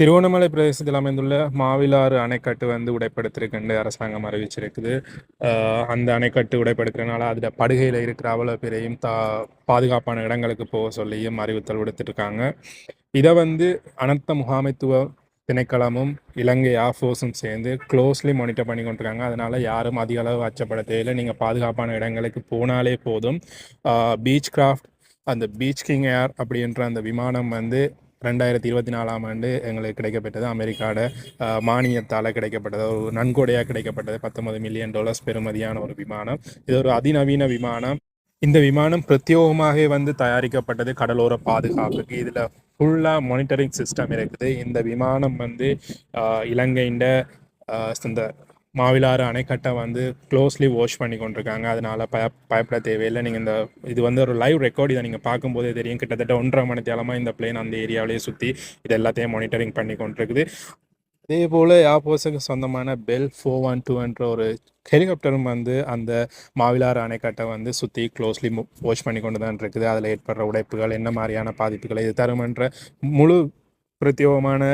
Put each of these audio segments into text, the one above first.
திருவண்ணாமலை பிரதேசத்தில் அமைந்துள்ள மாவிலாறு அணைக்கட்டு வந்து உடைப்படுத்திருக்குன்னு அரசாங்கம் அறிவிச்சிருக்குது. அந்த அணைக்கட்டு உடைப்படுத்துறதுனால அதில் படுகையில் இருக்கிற அவ்வளோ பேரையும் தா பாதுகாப்பான இடங்களுக்கு போக சொல்லியும் அறிவித்தல் விடுத்துட்ருக்காங்க இதை வந்து அனர்த்த முகாமைத்துவ திணைக்களமும் இலங்கை ஆஃபோர்ஸும் சேர்ந்து க்ளோஸ்லி மானிட்டர் பண்ணி கொண்டிருக்காங்க. அதனால் யாரும் அதிக அளவு அச்சப்பட தேவையில்லை நீங்கள் பாதுகாப்பான இடங்களுக்கு போனாலே போதும். பீச் கிராஃப்ட் அந்த பீச் கிங் ஏர் அப்படின்ற அந்த விமானம் வந்து ரெண்டாயிரத்தி இருபத்தி நாலாம் ஆண்டு எங்களுக்கு கிடைக்கப்பட்டது அமெரிக்காவோட மானியத்தால் கிடைக்கப்பட்டது. ஒரு நன்கொடையாக கிடைக்கப்பட்டது. பத்தொன்பது மில்லியன் டாலர்ஸ் பெறுமதியான ஒரு விமானம். இது ஒரு அதிநவீன விமானம். இந்த விமானம் பிரத்யேகமாக வந்து தயாரிக்கப்பட்டது கடலோர பாதுகாப்புக்கு. இதில் ஃபுல்லாக மானிட்டரிங் சிஸ்டம் இருக்குது. இந்த விமானம் வந்து ஆஹ், இலங்கையின் ஆஹ், இந்த மாவிலாறு அணைக்கட்டை வந்து க்ளோஸ்லி வாஷ் பண்ணி கொண்டிருக்காங்க. அதனால பய பயப்பட தேவையில்லை. நீங்கள் இந்த இது வந்து ஒரு லைவ் ரெக்கார்ட் இதை நீங்கள் பார்க்கும்போதே தெரியும். கிட்டத்தட்ட ஒன்றரை மணி தேலமாக இந்த பிளேன் அந்த ஏரியாவிலேயே சுற்றி இது எல்லாத்தையும் மானிட்டரிங் பண்ணி கொண்டிருக்குது. அதே போல் ஏர்போர்ட்ஸுக்கு சொந்தமான பெல் ஃபோர் ஒன் டூன்ற ஒரு ஹெலிகாப்டரும் வந்து அந்த மாவிலாறு அணைக்கட்டை வந்து சுற்றி க்ளோஸ்லி வாஷ் பண்ணி கொண்டு தான் இருக்குது. அதில் ஏற்படுற உடைப்புகள் என்ன மாதிரியான பாதிப்புகளை இது தருமன்ற முழு பிரத்யோகமான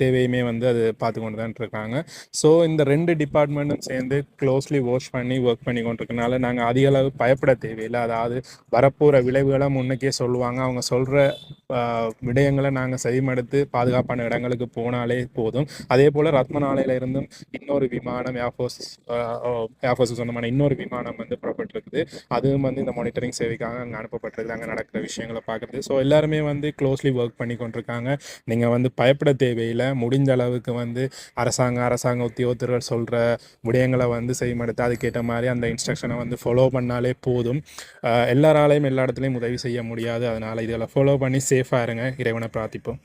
தேவையுமே வந்து அது பார்த்து கொண்டு தான் இருக்காங்க ஸோ இந்த ரெண்டு டிபார்ட்மெண்ட்டும் சேர்ந்து க்ளோஸ்லி வாஷ் பண்ணி ஒர்க் பண்ணி கொண்டிருக்கனால நாங்கள் அதிக அளவு பயப்பட தேவையில்லை. அதாவது வரப்போகிற விளைவுகளை முன்னுக்கே சொல்லுவாங்க. அவங்க சொல்கிற விடயங்களை நாங்கள் செய்மடுத்து பாதுகாப்பான இடங்களுக்கு போனாலே போதும். அதே போல் ரத்மநாளையில இருந்தும் இன்னொரு விமானம் ஏர்ஃபோர்ஸ் ஏர்ஃபோர்ஸ் சொந்தமான இன்னொரு விமானம் வந்து புறப்பட்டிருக்குது. அதுவும் வந்து இந்த மானிட்டரிங் சேவைக்காக அங்கே அனுப்பப்பட்டிருக்குது. அங்கே நடக்கிற விஷயங்களை பார்க்குறது. ஸோ எல்லாருமே வந்து க்ளோஸ்லி ஒர்க் பண்ணி கொண்டிருக்காங்க. நீங்கள் வந்து பயப்பட தேவையில்லை. முடிஞ்ச அளவுக்கு வந்து அரசாங்க அரசாங்க உத்தியோகத்தர்கள் சொல்கிற விடயங்களை வந்து செய்மடுத்து அதுக்கேற்ற மாதிரி அந்த இன்ஸ்ட்ரக்ஷனை வந்து ஃபாலோ பண்ணாலே போதும். எல்லாராலையும் எல்லா இடத்துலையும் உதவி செய்ய முடியாது. அதனால் இதில் ஃபாலோ பண்ணி சேஃபாக இருங்க இறைவனை பிரார்த்திப்போம்.